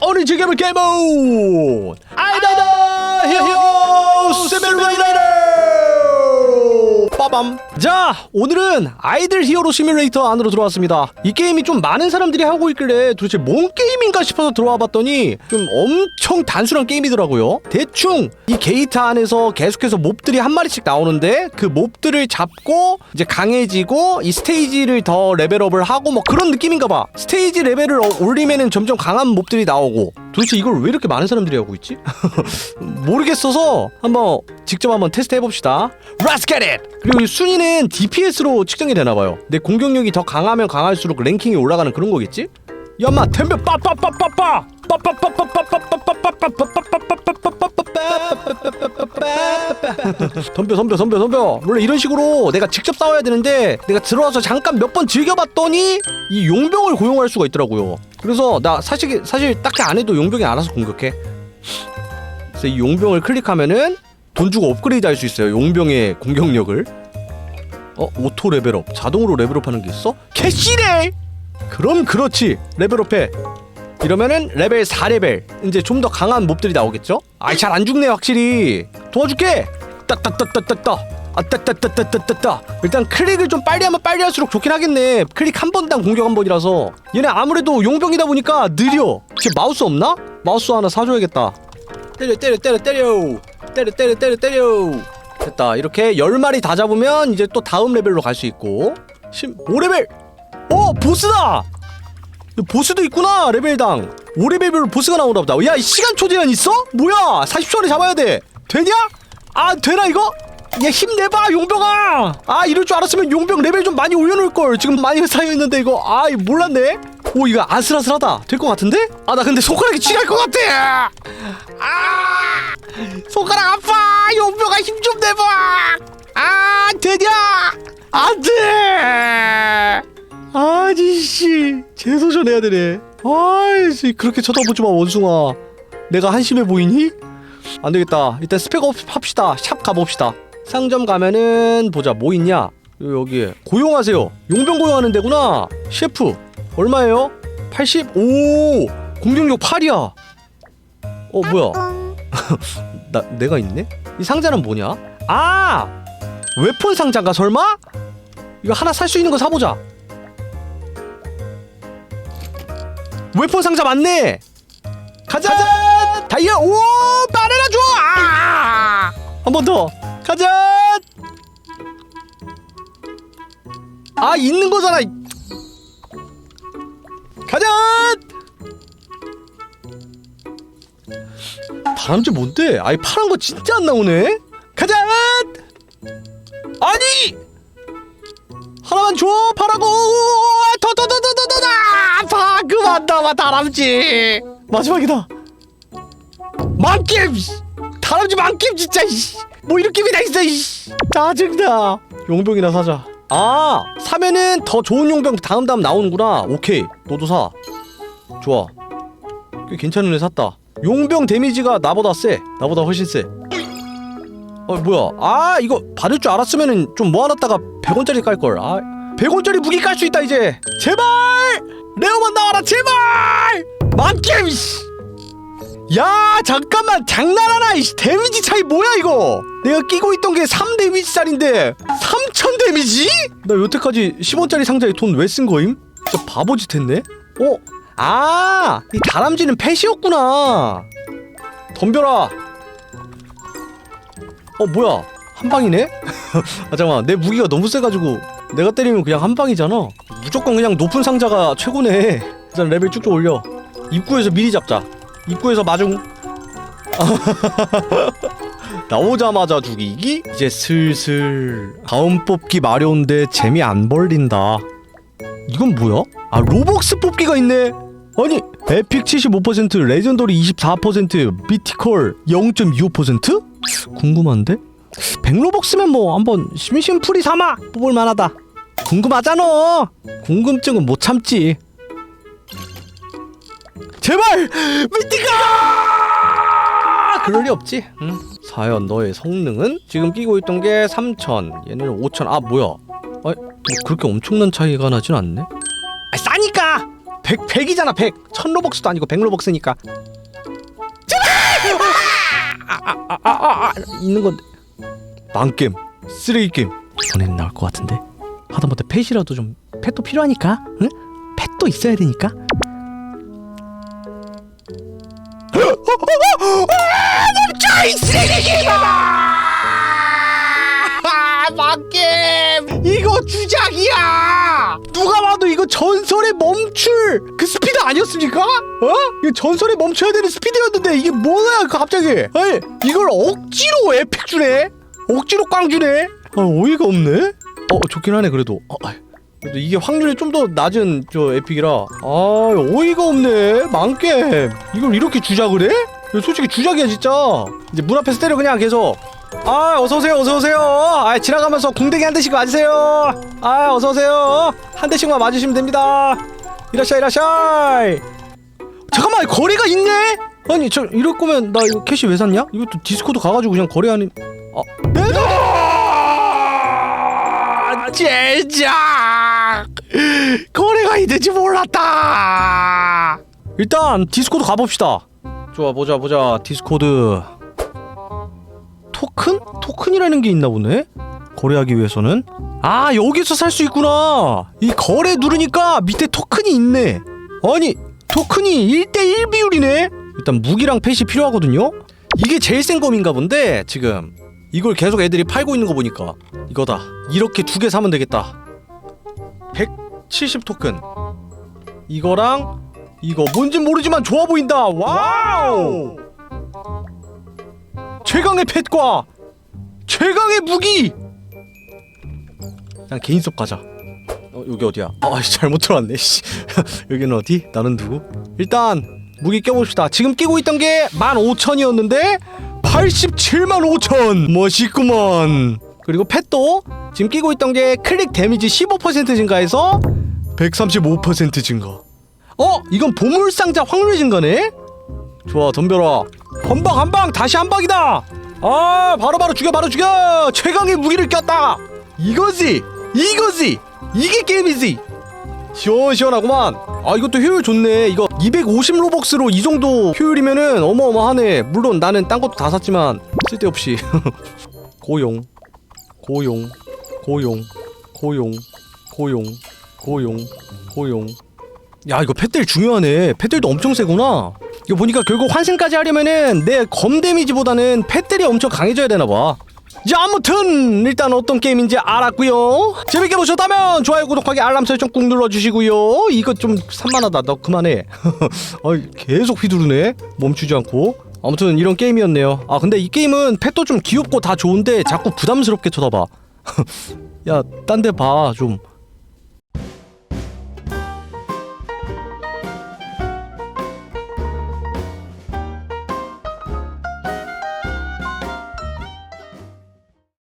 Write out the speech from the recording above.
오늘 즐겨볼 게임은 아이다 히어 시뮬레이터 빠밤 자 오늘은 아이들 히어로 시뮬레이터 안으로 들어왔습니다. 이 게임이 좀 많은 사람들이 하고 있길래 도대체 뭔 게임인가 싶어서 들어와 봤더니 좀 엄청 단순한 게임이더라고요. 대충 이 게이트 안에서 계속해서 몹들이 한 마리씩 나오는데 그 몹들을 잡고 이제 강해지고 이 스테이지를 더 레벨업을 하고 뭐 그런 느낌인가 봐. 스테이지 레벨을 어- 올리면은 점점 강한 몹들이 나오고. 도대체 이걸 왜 이렇게 많은 사람들이 하고 있지? 모르겠어서 한번 직접 한번 테스트 해봅시다. Let's get it! 그리고 이 순위는 DPS로 측정이 되나봐요. 내 공격력이 더 강하면 강할수록 랭킹이 올라가는 그런 거겠지? 야마 템벼 빠빠빠빠빠 덤벼 덤벼 덤벼 덤벼 원래 이런 식으로 내가 직접 싸워야 되는데 내가 들어와서 잠깐 몇 번 즐겨봤더니 이 용병을 고용할 수가 있더라고요 그래서 나 사실 사실 딱히 안 해도 용병이 알아서 공격해 이 용병을 클릭하면은 돈 주고 업그레이드 할 수 있어요 용병의 공격력을. 어 오토 레벨업 자동으로 레벨업 하는 게 있어? 개씨네! 그럼 그렇지 레벨업해. 이러면은 레벨 4레벨 이제 좀 더 강한 몹들이 나오겠죠? 아이 잘 안 죽네 확실히. 도와줄게! 따따따따따따. 아따따따따따따. 일단 클릭을 좀 빨리 하면 빨리 할수록 좋긴 하겠네. 클릭 한 번당 공격 한 번이라서. 얘네 아무래도 용병이다 보니까 느려. 쟤 마우스 없나? 마우스 하나 사줘야겠다. 때려 때려 때려 때려 때려 때려 때려 때려. 됐다. 이렇게 10마리 다 잡으면 이제 또 다음 레벨로 갈 수 있고. 15레벨! 어 보스다! 보스도 있구나 레벨당. 5레벨별로 보스가 나오나 보다. 야이 시간 초제한 있어? 뭐야? 40초 안에 잡아야 돼. 되냐? 아 되나 이거? 야 힘내봐 용병아! 아 이럴 줄 알았으면 용병 레벨 좀 많이 올려놓을걸. 지금 많이 쌓여있는데 이거. 아 몰랐네 오 이거 아슬아슬하다. 될 것 같은데? 아 나 근데 손가락이 쥐갈 것 같아! 아! 손가락 아파! 용병아 힘 좀 내봐! 아 되냐? 안돼! 아니씨 재도전 해야 되네. 아이씨 그렇게 쳐다보지 마 원숭아. 내가 한심해 보이니? 안 되겠다. 일단 스펙 업 합시다. 샵 가봅시다. 상점 가면은 보자. 뭐 있냐? 요- 여기에 고용하세요. 용병 고용하는 데구나. 셰프 얼마예요? 80? 오. 공격력 8이야. 어 뭐야? 나 내가 있네? 이 상자는 뭐냐? 아! 웨폰 상자인가 설마? 이거 하나 살 수 있는 거 사보자. 웨폰 상자 맞네! 가자, 다이아 오! 바나나 줘한 번 더. 가자! 아 있는 거잖아. 이- 가자! 다람쥐 뭔데? 아이 파란 거 진짜 안 나오네? 가자! 아니! 하나만 줘 파라고! 더더더더더더다 그만 나와 다람쥐! 마지막이다! 만겜 씨. 다람쥐 만겜 진짜 씨. 뭐 게임이 다 있어 씨. 짜증나! 용병이나 사자 아 사면은 더 좋은 용병 다음 다음 나오는구나. 오케이 너도 사. 좋아. 꽤 괜찮은 애 샀다. 용병 데미지가 나보다 세. 나보다 훨씬 세. 어 뭐야? 아 이거 받을 줄 알았으면은 좀 모아놨다가 100원짜리 깔걸. 아 100원짜리 무기 깔 수 있다 이제. 제발! 레오만 나와라 제발! 만겜 야 잠깐만 장난하나 이 데미지 차이 뭐야 이거 내가 끼고 있던 게 3 데미지짜린데 3000 데미지? 나 여태까지 10원짜리 상자에 돈 왜 쓴 거임? 진짜 바보짓 했네 어? 아, 이 다람쥐는 펫이었구나. 덤벼라. 어, 뭐야? 한 방이네? 아, 잠깐만. 내 무기가 너무 세가지고 내가 때리면 그냥 한 방이잖아. 무조건 그냥 높은 상자가 최고네. 일단 레벨 쭉쭉 올려. 입구에서 미리 잡자. 입구에서 마중. 나오자마자 죽이기? 이제 슬슬 다음 뽑기 마려운데 재미 안 벌린다. 이건 뭐야? 아 로벅스 뽑기가 있네. 아니 에픽 75% 레전더리 24% 미티컬 0.25% 궁금한데? 100로벅스면 뭐 한번 심심풀이 삼아 뽑을 만하다. 궁금하잖아. 궁금증은 못 참지. 제발 미티컬! 그럴 리 없지. 응. 사연 너의 성능은 지금 끼고 있던 게 3천, 얘네는 5천. 아 뭐야? 아, 뭐 그렇게 엄청난 차이가 나진 않네. 아, 싸니까 100 100이잖아 100 1000로벅스도 아니고 100로벅스니까 제발 아, 아, 아, 아, 있는 건데 망겜 쓰레기 게임 전에는 나올 것 같은데 하다못해 펫이라도 좀 펫도 필요하니까 응? 펫도 있어야 되니까 멈춰 이 쓰레기 게임아 망겜 이거 주작이야! 누가 봐도 이거 전설의 멈출 그 스피드 아니었습니까? 어? 이거 전설의 멈춰야 되는 스피드였는데 이게 뭐야 갑자기? 아니 이걸 억지로 에픽 주네? 억지로 꽝 주네? 아 어이가 없네? 어 좋긴 하네 그래도. 어. 그래도 이게 확률이 좀 더 낮은 저 에픽이라 아 어이가 없네. 망겜. 이걸 이렇게 주작을 해? 솔직히 주작이야 진짜. 이제 문 앞에서 때려 그냥 계속. 아 어서 오세요 어서 오세요. 아 지나가면서 궁뎅이 한 대씩 맞으세요. 아 어서 오세요. 한 대씩만 맞으시면 됩니다. 이라샤 이라샤. 잠깐만 거래가 있네? 아니 저 이럴 거면 나 이거 캐시 왜 샀냐? 이것도 디스코드 가가지고 그냥 거래하는 아 내가 제작! 거래가 있는지 몰랐다! 일단 디스코드 가봅시다. 좋아 보자 보자 디스코드. 토큰? 토큰이라는 게 있나 보네? 거래하기 위해서는? 아 여기서 살 수 있구나! 이 거래 누르니까 밑에 토큰이 있네. 아니 토큰이 1대1 비율이네? 일단 무기랑 펫이 필요하거든요? 이게 제일 센 검인가 본데 지금 이걸 계속 애들이 팔고 있는 거 보니까 이거다. 이렇게 두 개 사면 되겠다. 170 토큰. 이거랑 이거 뭔진 모르지만 좋아 보인다. 와우! 최강의 펫과 최강의 무기! 그냥 개인 수업 가자. 어 여기 어디야? 아 씨, 잘못 들어왔네 씨. 여기는 어디? 나는 누구? 일단 무기 껴봅시다. 지금 끼고 있던 게 15,000이었는데 87만 5천. 멋있구먼. 그리고 펫도 지금 끼고 있던 게 클릭 데미지 15% 증가해서 135% 증가 어? 이건 보물상자 확률 증가네? 좋아 덤벼라. 한방 한방 다시 한방이다. 아 바로바로 죽여 바로 죽여. 최강의 무기를 꼈다. 이거지 이거지. 이게 게임이지. 시원시원하구만. 아 이것도 효율 좋네 이거 250 로벅스로 이 정도 효율이면은 어마어마하네. 물론 나는 딴 것도 다 샀지만 쓸데없이. 고용 고용 고용 고용 고용 고용 고용. 야 이거 펫들 중요하네. 펫들도 엄청 세구나. 이거 보니까 결국 환생까지 하려면은 내 검 데미지보다는 펫들이 엄청 강해져야 되나봐 자 아무튼 일단 어떤 게임인지 알았고요. 재밌게 보셨다면 좋아요 구독하기 알람 설정 꾹 눌러주시고요. 이거 좀 산만하다. 너 그만해. 어이 계속 휘두르네. 멈추지 않고. 아무튼 이런 게임이었네요. 아 근데 이 게임은 펫도 좀 귀엽고 다 좋은데 자꾸 부담스럽게 쳐다봐. 야 딴 데 봐 좀